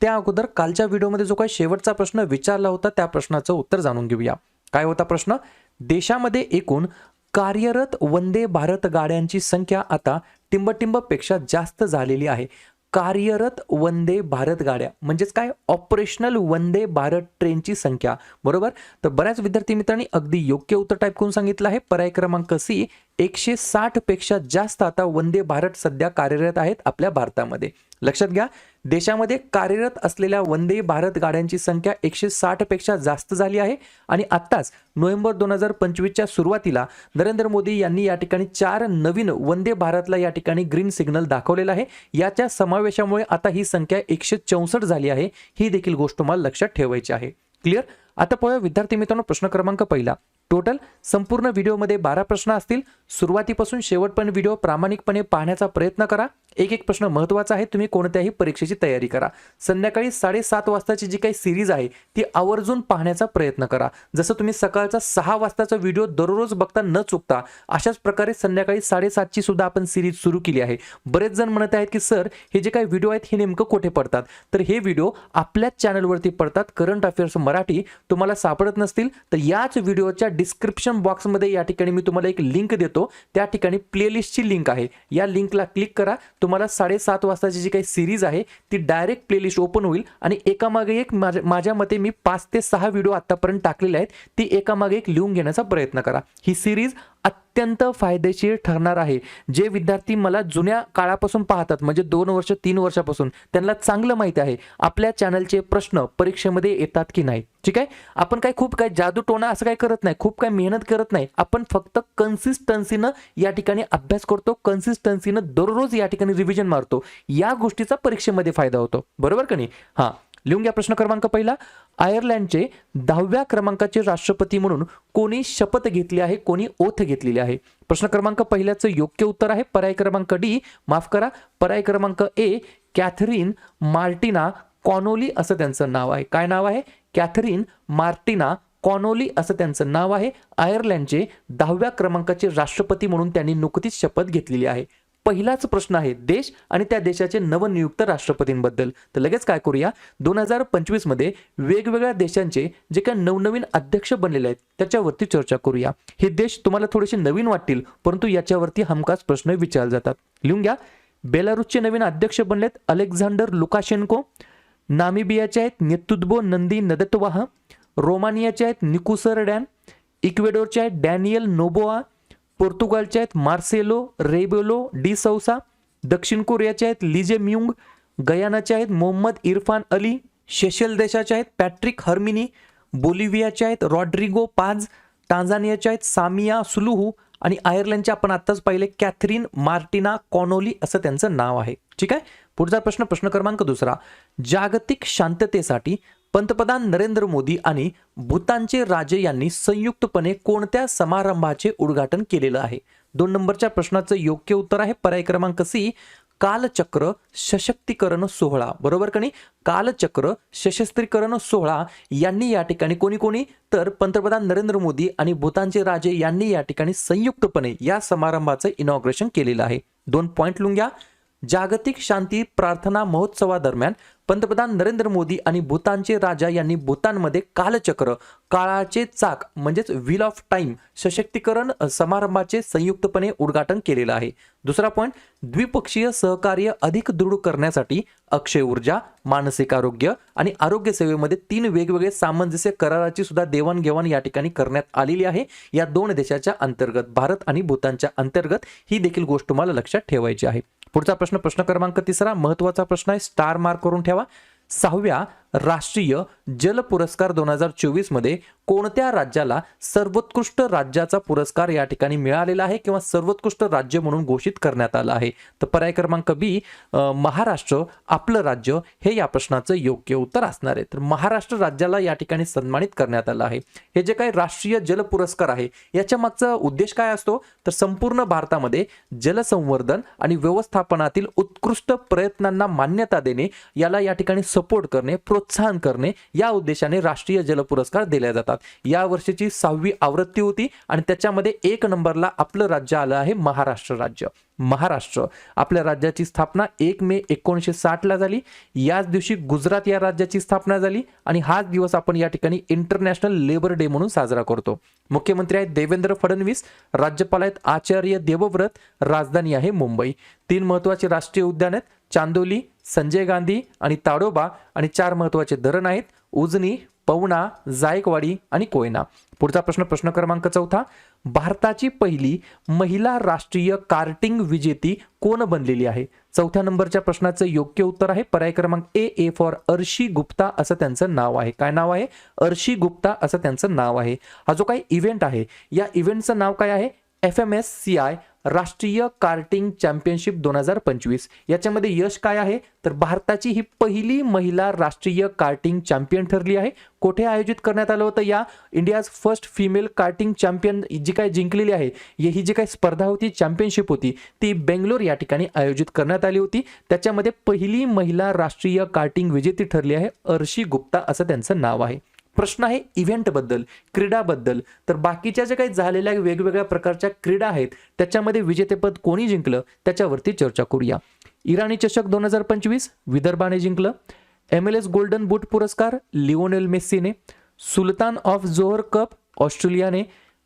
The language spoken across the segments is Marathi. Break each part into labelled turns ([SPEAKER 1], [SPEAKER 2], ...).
[SPEAKER 1] त्या अगोदर कालच्या व्हिडिओमध्ये जो काही शेवटचा प्रश्न विचारला होता त्या प्रश्नाचं उत्तर जाणून घेऊया. काय होता प्रश्न? देशामध्ये एकूण कार्यरत वंदे भारत गाड्यांची संख्या आता टिंबटिंबपेक्षा जास्त झालेली आहे. कार्यरत वंदे भारत गाड्या म्हणजेच काय? ऑपरेशनल वंदे भारत ट्रेनची संख्या बरोबर? तर बऱ्याच विद्यार्थी मित्रांनी अगदी योग्य उत्तर टाईप करून सांगितलं आहे. पर्याय क्रमांक सी एकशे साठपेक्षा जास्त आता वंदे भारत सध्या कार्यरत आहेत आपल्या भारतामध्ये. लक्षात घ्या देशामध्ये कार्यरत असलेल्या वंदे भारत गाड्यांची संख्या एकशे साठपेक्षा जास्त झाली आहे आणि आत्ताच नोव्हेंबर दोन हजार पंचवीसच्या सुरुवातीला नरेंद्र मोदी यांनी या ठिकाणी चार नवीन वंदे भारतला या ठिकाणी ग्रीन सिग्नल दाखवलेला आहे. याच्या समावेशामुळे आता ही संख्या एकशे चौसष्ट झाली आहे. ही देखील गोष्ट मला लक्षात ठेवायची आहे. क्लिअर? आता पाहूया विद्यार्थी मित्रांनो प्रश्न क्रमांक पहिला. टोटल संपूर्ण व्हिडिओमध्ये बारा प्रश्न असतील. सुरुवातीपासून शेवटपर्यंत व्हिडिओ प्रामाणिकपणे पाहण्याचा प्रयत्न करा. एक एक प्रश्न महत्त्वाचा आहे तुम्ही कोणत्याही परीक्षेची तयारी करा. संध्याकाळी साडेसात वाजताची जी काही सिरीज आहे ती आवर्जून पाहण्याचा प्रयत्न करा. जसं तुम्ही सकाळचा सहा वाजताचा व्हिडिओ दररोज बघता न चुकता अशाच प्रकारे संध्याकाळी साडेसातची सुद्धा आपण सिरीज सुरू केली आहे. बरेच जण म्हणत आहेत की सर हे जे काही व्हिडिओ आहेत हे नेमकं कुठे पडतात? तर हे व्हिडिओ आपल्याच चॅनलवरती पडतात. Current affairs Marathi. तुम्हाला सापडत नसतील तर याच व्हिडिओच्या डिस्क्रिप्शन बॉक्समध्ये या ठिकाणी मी तुम्हाला एक लिंक देतो. त्या ठिकाणी प्लेलिस्टची लिंक आहे. या लिंकला क्लिक करा. तुम्हाला साडेसात वाजताची जी काही सिरीज आहे ती डायरेक्ट प्लेलिस्ट ओपन होईल आणि एकामागे एक माझ्या माझ्या मते मी पाच ते सहा व्हिडिओ आतापर्यंत टाकलेले आहेत ती एकामागे एक लिहून घेण्याचा प्रयत्न करा. ही सिरीज अत्यंत फायदेशीर ठरणार आहे. जे विद्यार्थी मला जुन्या काळापासून पाहतात म्हणजे दोन वर्ष तीन वर्षापासून त्यांना चांगलं माहिती आहे आपल्या चॅनलचे प्रश्न परीक्षेमध्ये येतात की नाही. ठीक आहे? आपण काय खूप काय जादू टोना असं काय करत नाही खूप काय मेहनत करत नाही. आपण फक्त कन्सिस्टन्सीनं या ठिकाणी अभ्यास करतो कन्सिस्टन्सीनं दररोज या ठिकाणी रिव्हिजन मारतो. या गोष्टीचा परीक्षेमध्ये फायदा होतो. बरोबर का नाही? हां. लिहून घ्या प्रश्न क्रमांक पहिला. आयर्लंडचे दहाव्या क्रमांकाचे राष्ट्रपती म्हणून कोणी शपथ घेतली आहे कोणी ओथ घेतलेली आहे? प्रश्न क्रमांक पहिल्याचं योग्य उत्तर आहे. पर्याय क्रमांक डी माफ करा. पर्याय क्रमांक ए कॅथरीन मार्टिना कॉनोली असं त्यांचं नाव आहे. काय नाव आहे? कॅथरीन मार्टिना कॉनोली असं त्यांचं नाव आहे. आयर्लंडचे दहाव्या क्रमांकाचे राष्ट्रपती म्हणून त्यांनी नुकतीच शपथ घेतलेली आहे. पहिलाच प्रश्न आहे देश आणि त्या देशाचे नवनियुक्त राष्ट्रपतींबद्दल. तर लगेच काय करूया? दोन हजार पंचवीसमध्ये वेगवेगळ्या देशांचे जे काही नवनवीन अध्यक्ष बनलेले आहेत त्याच्यावरती चर्चा करूया. हे देश तुम्हाला थोडेसे नवीन वाटतील परंतु याच्यावरती हमखास प्रश्न विचारले जातात. लिहून घ्या. बेलारूसचे नवीन अध्यक्ष बनलेत अलेक्झांडर लुकाशेन्को नामिबियाचे आहेत नेतुद्बो नंदी नदतवाह रोमानियाचे आहेत निकुसर डॅन इक्वेडोरचे आहेत डॅनियल नोबोआ पोर्तुगालचे आहेत मार्सेलो रेबेलो डी सौसा दक्षिण कोरियाचे आहेत लिजे म्युंग गयानाचे आहेत मोहम्मद इरफान अली शेशेल देशाचे आहेत पॅट्रिक हर्मिनी बोलिव्हियाचे आहेत रॉड्रिगो पाज टांझानियाचे आहेत सामिया सुलुहू आणि आयर्लंडचे आपण आत्ताच पाहिले कॅथरीन मार्टिना कॉनोली असं त्यांचं नाव आहे. ठीक आहे? पुढचा प्रश्न प्रश्न क्रमांक दुसरा. जागतिक शांततेसाठी पंतप्रधान नरेंद्र मोदी आणि भूतानचे राजे यांनी संयुक्तपणे कोणत्या समारंभाचे उद्घाटन केलेलं आहे? दोन नंबरच्या प्रश्नाचं योग्य उत्तर आहे. पर्याय क्रमांक सी कालचक्र सशक्तीकरण सोहळा. बरोबर का नाही? कालचक्र सशस्त्रीकरण सोहळा यांनी या ठिकाणी कोणी कोणी? तर पंतप्रधान नरेंद्र मोदी आणि भूतानचे राजे यांनी या ठिकाणी संयुक्तपणे या समारंभाचं इनॉग्रेशन केलेलं आहे. दोन पॉईंट लुंग्या. जागतिक शांती प्रार्थना महोत्सवादरम्यान पंतप्रधान नरेंद्र मोदी आणि भूतानचे राजा यांनी भूतानमध्ये कालचक्र काळाचे चाक म्हणजेच व्हील ऑफ टाइम सशक्तीकरण समारंभाचे संयुक्तपणे उद्घाटन केलेलं आहे. दुसरा पॉईंट द्विपक्षीय सहकार्य अधिक दृढ करण्यासाठी अक्षय ऊर्जा मानसिक आरोग्य आणि आरोग्य सेवेमध्ये तीन वेगवेगळे सामंजस्य कराराची सुद्धा देवाणघेवाण या ठिकाणी करण्यात आलेली आहे. या दोन देशाच्या अंतर्गत भारत आणि भूतानच्या अंतर्गत ही देखील गोष्ट तुम्हाला लक्षात ठेवायची आहे. पुढचा प्रश्न प्रश्न क्रमांक तिसरा महत्त्वाचा प्रश्न आहे. स्टार मार्क करून ठेवा. सहाव्या राष्ट्रीय जल पुरस्कार दोन हजार चोवीसमध्ये कोणत्या राज्याला सर्वोत्कृष्ट राज्याचा पुरस्कार या ठिकाणी मिळालेला आहे किंवा सर्वोत्कृष्ट राज्य म्हणून घोषित करण्यात आलं आहे? तर पर्याय क्रमांक बी महाराष्ट्र आपलं राज्य हे या प्रश्नाचं योग्य उत्तर असणार आहे. तर महाराष्ट्र राज्याला या ठिकाणी सन्मानित करण्यात आलं आहे. हे जे काही राष्ट्रीय जल पुरस्कार आहे याच्या मागचा उद्देश काय असतो? तर संपूर्ण भारतामध्ये जलसंवर्धन आणि व्यवस्थापनातील उत्कृष्ट प्रयत्नांना मान्यता देणे याला या ठिकाणी सपोर्ट करणे प्रोत्साहन करणे या उद्देशाने राष्ट्रीय जल पुरस्कार दिले जातात. या वर्षीची सहावी आवृत्ती होती आणि त्याच्यामध्ये एक नंबरला आपलं राज्य आलं आहे महाराष्ट्र राज्य. महाराष्ट्र. आपल्या राज्याची स्थापना एक मे एकोणीसशे साठला झाली. याच दिवशी गुजरात या राज्याची स्थापना झाली आणि हाच दिवस आपण या ठिकाणी इंटरनॅशनल लेबर डे म्हणून साजरा करतो. मुख्यमंत्री आहेत देवेंद्र फडणवीस राज्यपाल आहेत आचार्य देवव्रत राजधानी आहे मुंबई. तीन महत्त्वाचे राष्ट्रीय उद्यान आहेत. चांदोली संजय गांधी आणि ताडोबा आणि चार महत्त्वाचे धरण आहेत. उजनी पवना जायकवाडी आणि कोयना. पुढचा प्रश्न प्रश्न क्रमांक चौथा. भारताची पहिली महिला राष्ट्रीय कार्टिंग विजेती कोण बनलेली आहे? चौथ्या नंबरच्या प्रश्नाचं योग्य उत्तर आहे. पर्याय क्रमांक A A for Arshi Gupta असं त्यांचं नाव आहे. काय नाव आहे? अर्शी गुप्ता असं त्यांचं नाव आहे. हा जो काही इव्हेंट आहे या इव्हेंटचं नाव काय आहे? F M S C I राष्ट्रीय कार्टिंग चॅम्पियनशिप दोन हजार पंचवीस. याच्यामध्ये यश काय आहे? तर भारताची ही पहिली महिला राष्ट्रीय कार्टिंग चॅम्पियन ठरली आहे. कुठे आयोजित करण्यात आलं होतं या? India's first female karting champion जी काय जिंकलेली आहे ही जी काही स्पर्धा होती चॅम्पियनशिप होती ती बेंगलोर या ठिकाणी आयोजित करण्यात आली होती. त्याच्यामध्ये पहिली महिला राष्ट्रीय कार्टिंग विजेती ठरली आहे अर्शी गुप्ता असं त्यांचं नाव आहे. प्रश्न आहे इव्हेंटबद्दल क्रीडाबद्दल. तर बाकीच्या ज्या काही झालेल्या वेगवेगळ्या प्रकारच्या क्रीडा आहेत त्याच्यामध्ये विजेतेपद कोणी जिंकलं त्याच्यावरती चर्चा करूया. इराणी चषक दोन हजार पंचवीस विदर्भाने जिंकलं. M L S golden boot पुरस्कार लिओनेल मेस्सीने. सुलतान ऑफ जोहर कप ऑस्ट्रेलियाने.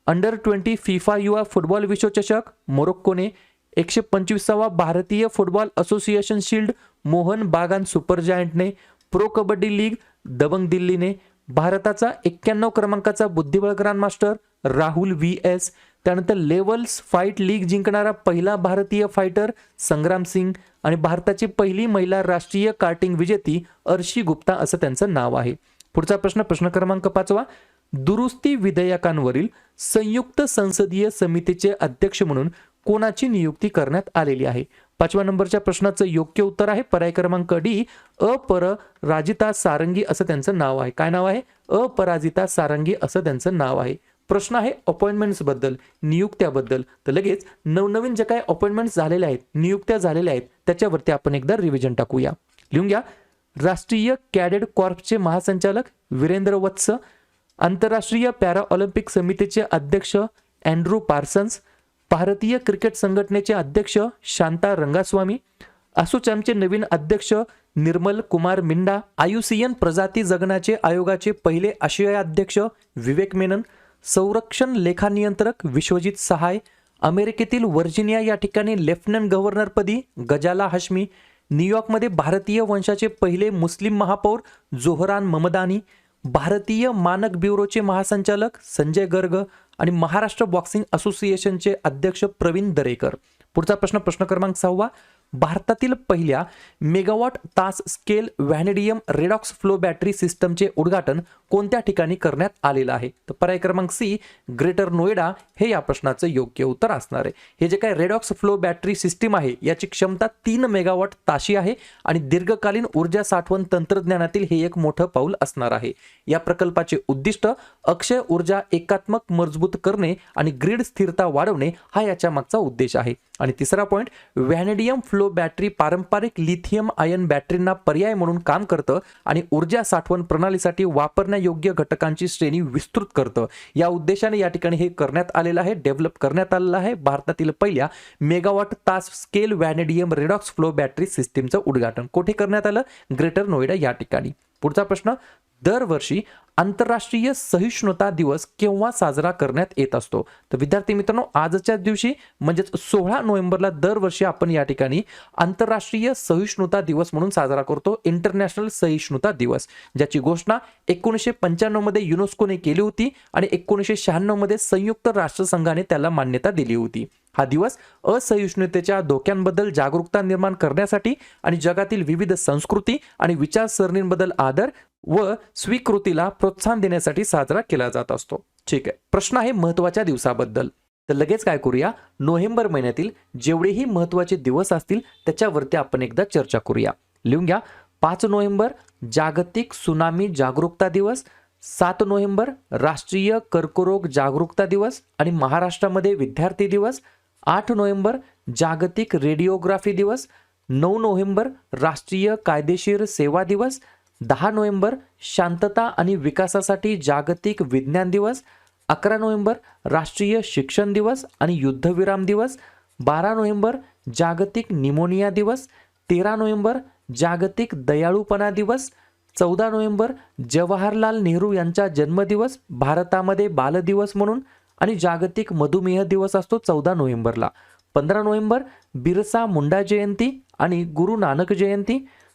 [SPEAKER 1] अंडर ट्वेंटी फिफा युवा फुटबॉल विश्वचषक मोरोक्कोने. एकशे पंचवीसावा भारतीय football association shield Mohun Bagan super जायंटने. Pro kabaddi league Dabang दिल्लीने. भारताचा एक्क्याण्णव क्रमांकाचा बुद्धिबळ ग्रँडमास्टर राहुल व्ही एस त्यानंतर लेवल्स फाईट लीग जिंकणारा पहिला भारतीय फायटर संग्राम सिंग आणि भारताची पहिली महिला राष्ट्रीय कार्टिंग विजेती अर्शी गुप्ता असं त्यांचं नाव आहे. पुढचा प्रश्न प्रश्न क्रमांक पाचवा. दुरुस्ती विधेयकांवरील संयुक्त संसदीय समितीचे अध्यक्ष म्हणून कोणाची नियुक्ती करण्यात आलेली आहे? पाचव्या नंबरच्या प्रश्नाचं योग्य उत्तर आहे. पर्याय क्रमांक डी अपराजिता सारंगी असं त्यांचं नाव आहे. काय नाव आहे? अपराजिता सारंगी असं त्यांचं नाव आहे. प्रश्न आहे अपॉइंटमेंट्सबद्दल नियुक्त्याबद्दल. तर लगेच नवनवीन जे काय अपॉइंटमेंट्स झालेल्या आहेत नियुक्त्या झालेल्या आहेत त्याच्यावरती आपण एकदा रिव्हिजन टाकूया. लिहून घ्या. राष्ट्रीय कॅडेट कॉर्प्सचे महासंचालक वीरेंद्र वत्स आंतरराष्ट्रीय पॅरा ऑलिम्पिक समितीचे अध्यक्ष अँड्रू पार्सन्स भारतीय क्रिकेट संघटनेचे अध्यक्ष शांता रंगास्वामी असोचॅमचे नवीन अध्यक्ष निर्मल कुमार मिंडा आयुसीएन प्रजाती जगण्याचे आयोगाचे पहिले आशियाई अध्यक्ष विवेक मेनन संरक्षण लेखानियंत्रक विश्वजित सहाय अमेरिकेतील व्हर्जिनिया या ठिकाणी लेफ्टनंट गव्हर्नरपदी गजाला हश्मी न्यूयॉर्कमध्ये भारतीय वंशाचे पहिले मुस्लिम महापौर जोहरान ममदानी भारतीय मानक ब्युरोचे महासंचालक संजय गर्ग आणि महाराष्ट्र बॉक्सिंग असोसिएशनचे अध्यक्ष प्रवीण दरेकर. पुढचा प्रश्न प्रश्न क्रमांक सहावा. भारतातील पहिल्या मेगावॉट तास scale vanadium redox flow battery सिस्टमचे उद्घाटन कोणत्या ठिकाणी करण्यात आलेलं आहे? तर पर्याय क्रमांक सी ग्रेटर नोएडा हे या प्रश्नाचं योग्य उत्तर असणार आहे. हे जे काही रेडॉक्स फ्लो बॅटरी सिस्टीम आहे याची क्षमता तीन मेगावॉट ताशी आहे आणि दीर्घकालीन ऊर्जा साठवण तंत्रज्ञानातील हे एक मोठं पाऊल असणार आहे. या प्रकल्पाचे उद्दिष्ट अक्षय ऊर्जा एकात्मक मजबूत करणे आणि ग्रीड स्थिरता वाढवणे हा याच्या मागचा उद्देश आहे. आणि तिसरा पॉईंट व्हॅनेडियम फ्लो बॅटरी पारंपरिक लिथियम आयन बॅटरींना पर्याय म्हणून काम करतं आणि ऊर्जा साठवण प्रणालीसाठी वापरण्यायोग्य घटकांची श्रेणी विस्तृत करतं. या उद्देशाने या ठिकाणी हे करण्यात आलेलं आहे डेव्हलप करण्यात आलेलं आहे. भारतातील पहिल्या मेगावॉट तास scale vanadium redox flow battery सिस्टीमचं उद्घाटन कुठे करण्यात आलं? ग्रेटर नोएडा या ठिकाणी. पुढचा प्रश्न दरवर्षी आंतरराष्ट्रीय सहिष्णुता दिवस केव्हा साजरा करण्यात येत असतो? तर विद्यार्थी मित्रांनो आजच्या दिवशी म्हणजेच सोळा नोव्हेंबरला दरवर्षी आपण या ठिकाणी आंतरराष्ट्रीय सहिष्णुता दिवस म्हणून साजरा करतो इंटरनॅशनल सहिष्णुता दिवस ज्याची घोषणा एकोणीसशे पंच्याण्णवमध्ये युनेस्कोने केली होती आणि एकोणीसशे शहाण्णवमध्ये संयुक्त राष्ट्रसंघाने त्याला मान्यता दिली होती. हा दिवस असहिष्णुतेच्या धोक्यांबद्दल जागरूकता निर्माण करण्यासाठी आणि जगातील विविध संस्कृती आणि विचारसरणींबद्दल आदर व स्वीकृतीला प्रोत्साहन देण्यासाठी साजरा केला जात असतो. ठीक आहे. प्रश्न आहे महत्त्वाच्या दिवसाबद्दल. तर लगेच काय करूया? नोव्हेंबर महिन्यातील जेवढेही महत्त्वाचे दिवस असतील त्याच्यावरती आपण एकदा चर्चा करूया. लिहून घ्या. पाच नोव्हेंबर जागतिक सुनामी जागरूकता दिवस. सात नोव्हेंबर राष्ट्रीय कर्करोग जागरूकता दिवस आणि महाराष्ट्रामध्ये विद्यार्थी दिवस. आठ नोव्हेंबर जागतिक रेडिओग्राफी दिवस. नऊ नोव्हेंबर राष्ट्रीय कायदेशीर सेवा दिवस. दहा नोव्हेंबर शांतता आणि विकासासाठी जागतिक विज्ञान दिवस अकरा नोव्हेंबर राष्ट्रीय शिक्षण दिवस आणि युद्धविराम दिवस बारा नोव्हेंबर जागतिक निमोनिया दिवस तेरा नोव्हेंबर जागतिक दयाळूपणा दिवस चौदा नोव्हेंबर जवाहरलाल नेहरू यांचा जन्मदिवस भारतामध्ये बालदिवस म्हणून आणि जागतिक मधुमेह दिवस असतो चौदा नोव्हेंबरला. पंधरा नोव्हेंबर बिरसा मुंडा जयंती आणि गुरु नानक जयंती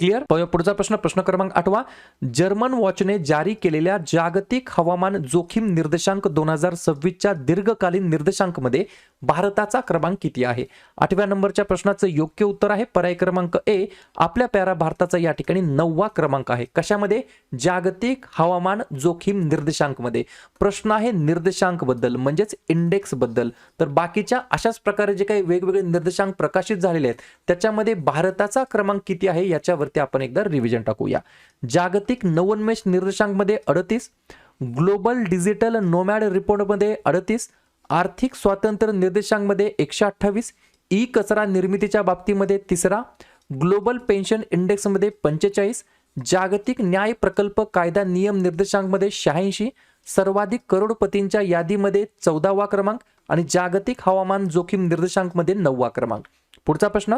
[SPEAKER 1] क्लिअर? पुढचा प्रश्न. प्रश्न क्रमांक आठवा. जर्मन वॉचने जारी केलेल्या जागतिक हवामान जोखीम निर्देशांक दोन हजार सव्वीसच्या दीर्घकालीन निर्देशांकमध्ये भारताचा क्रमांक किती आहे? आठव्या नंबरच्या प्रश्नाचं योग्य उत्तर आहे. पर्याय क्रमांक ए आपल्या प्यारा भारताचा या ठिकाणी नववा क्रमांक आहे. कशामध्ये? जागतिक हवामान जोखीम निर्देशांकमध्ये. प्रश्न आहे निर्देशांकबद्दल म्हणजेच इंडेक्सबद्दल तर बाकीच्या अशाच प्रकारे जे काही वेगवेगळे निर्देशांक प्रकाशित झालेले आहेत त्याच्यामध्ये भारताचा क्रमांक किती आहे याच्यावर याच्यावरती आपण एकदा रिव्हिजन टाकूया. जागतिक नवोन्मेष निर्देशांकमध्ये अडतीस ग्लोबल डिजिटल नोमॅड रिपोर्टमध्ये अडतीस आर्थिक स्वातंत्र्य निर्देशांकमध्ये एकशे अठ्ठावीस ई कचरा निर्मितीच्या बाबतीमध्ये तिसरा ग्लोबल पेन्शन इंडेक्समध्ये पंचेचाळीस जागतिक न्याय प्रकल्प कायदा नियम निर्देशांकमध्ये शहाऐंशी सर्वाधिक करोडपतींच्या यादीमध्ये चौदावा क्रमांक आणि जागतिक हवामान जोखीम निर्देशांकमध्ये नववा क्रमांक. पुढचा प्रश्न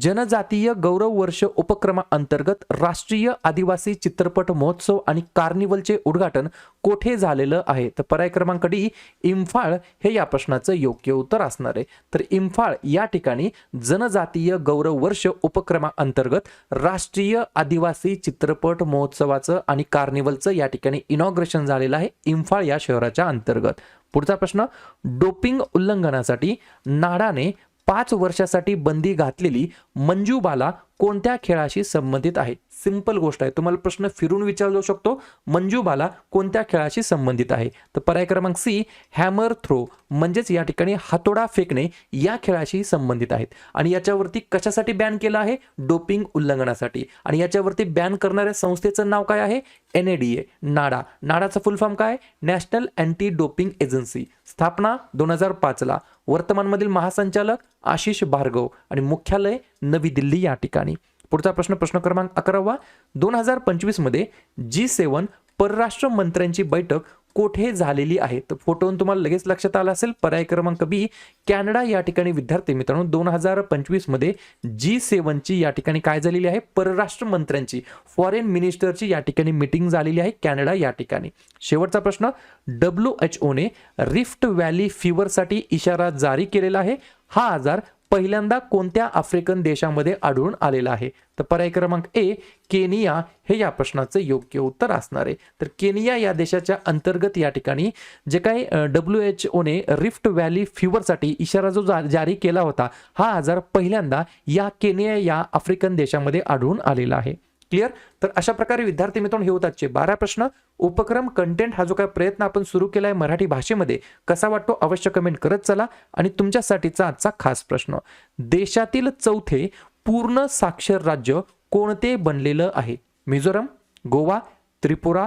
[SPEAKER 1] जनजातीय गौरव वर्ष उपक्रमाअंतर्गत राष्ट्रीय आदिवासी चित्रपट महोत्सव आणि कार्निवलचे उद्घाटन कोठे झालेलं आहे? तर पर्याय क्रमांक डी इम्फाळ हे या प्रश्नाचं योग्य उत्तर असणार आहे. तर इम्फाळ या ठिकाणी जनजातीय गौरव वर्ष उपक्रमाअंतर्गत राष्ट्रीय आदिवासी चित्रपट महोत्सवाचं आणि कार्निवलचं या ठिकाणी इनॉग्रेशन झालेलं आहे इम्फाळ या शहराच्या अंतर्गत. पुढचा प्रश्न डोपिंग उल्लंघनासाठी नाडाने पाच वर्षासाठी बंदी घातलेली मंजूबाला कोणत्या खेळाशी संबंधित आहे? सिंपल गोष्ट आहे. तुम्हाला प्रश्न फिरून विचारला जाऊ शकतो. मंजूबाला कोणत्या खेळाशी संबंधित आहे? तर पर्याय क्रमांक सी हॅमर थ्रो म्हणजेच या ठिकाणी हातोडा फेकणे या खेळाशी संबंधित आहेत. आणि याच्यावरती कशासाठी बॅन केलं आहे? डोपिंग उल्लंघनासाठी. आणि याच्यावरती बॅन करणाऱ्या संस्थेचं नाव काय आहे? N A D A NADA. नाडाचा full form काय? नॅशनल अँटी डोपिंग एजन्सी स्थापना दोन हजार पाचला. वर्तमानमधील महासंचालक आशिष भार्गव आणि मुख्यालय नवी दिल्ली या ठिकाणी. पुढचा प्रश्न प्रश्न क्रमांक अकरावा. दोन हजार पंचवीसमध्ये जी सेवन परराष्ट्र मंत्र्यांची बैठक कोठे झालेली आहे? तर फोटोवरून तुम्हाला लगेच लक्षात आला असेल पर्याय क्रमांक बी कॅनडा या ठिकाणी विद्यार्थी मित्रांनो दोन हजार पंचवीसमध्ये जी सेवनची या ठिकाणी काय झालेली आहे? परराष्ट्र मंत्र्यांची फॉरेन मिनिस्टरची या ठिकाणी मिटिंग झालेली आहे कॅनडा या ठिकाणी. शेवटचा प्रश्न डब्ल्यू एच ओने रिफ्ट व्हॅली फीवरसाठी इशारा जारी केलेला आहे. हा आजार पहिल्यांदा कोणत्या आफ्रिकन देशामध्ये आढळून आलेला आहे? तर पर्याय क्रमांक ए केनिया. हे या प्रश्नाचं योग्य उत्तर असणार आहे. तर केनिया या देशाच्या अंतर्गत या ठिकाणी जे काही डब्ल्यू एच ओने रिफ्ट व्हॅली फीवरसाठी इशारा जो जा- जारी केला होता हा आजार पहिल्यांदा या केनिया या आफ्रिकन देशामध्ये आढळून आलेला आहे. क्लिअर? तर अशा प्रकारे विद्यार्थी मित्रांनो हे होतातचे बारा प्रश्न. उपक्रम कंटेंट हा जो काय प्रयत्न आपण सुरू केला आहे मराठी भाषेमध्ये कसा वाटतो अवश्य कमेंट करत चला. आणि तुमच्यासाठीचा आजचा खास प्रश्न देशातील चौथे पूर्ण साक्षर राज्य कोणते बनलेलं आहे? मिझोरम गोवा त्रिपुरा